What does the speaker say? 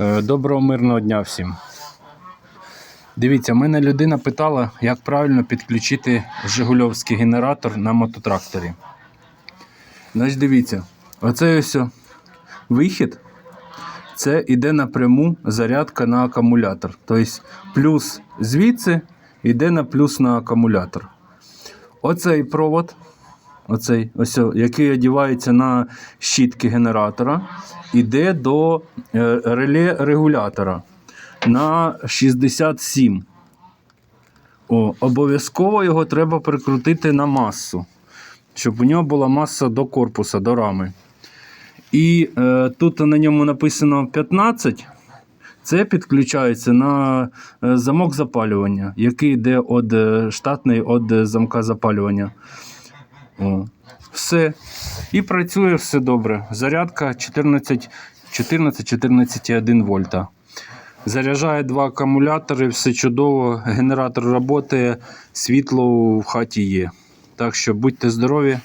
Е, Доброго мирного дня всім. Дивіться, мене людина питала, як правильно підключити Жигульовський генератор на мототракторі. Значить, дивіться, оцей ось вихід. Це йде напряму зарядка на акумулятор. Тобто плюс звідси йде на плюс на акумулятор. Оцей провод, оцей, ось, який одівається на щітки генератора, іде до е, реле регулятора на 67. О, обов'язково його треба прикрутити на масу, щоб у нього була маса до корпуса, до рами. І е, тут на ньому написано 15. Це підключається на е, замок запалювання, який йде від е, штатний від замка запалювання. Все. І працює все добре. Зарядка 14 14-14,1 вольта. Заряджає два акумулятори, все чудово. Генератор працює, світло в хаті є. Так що будьте здорові,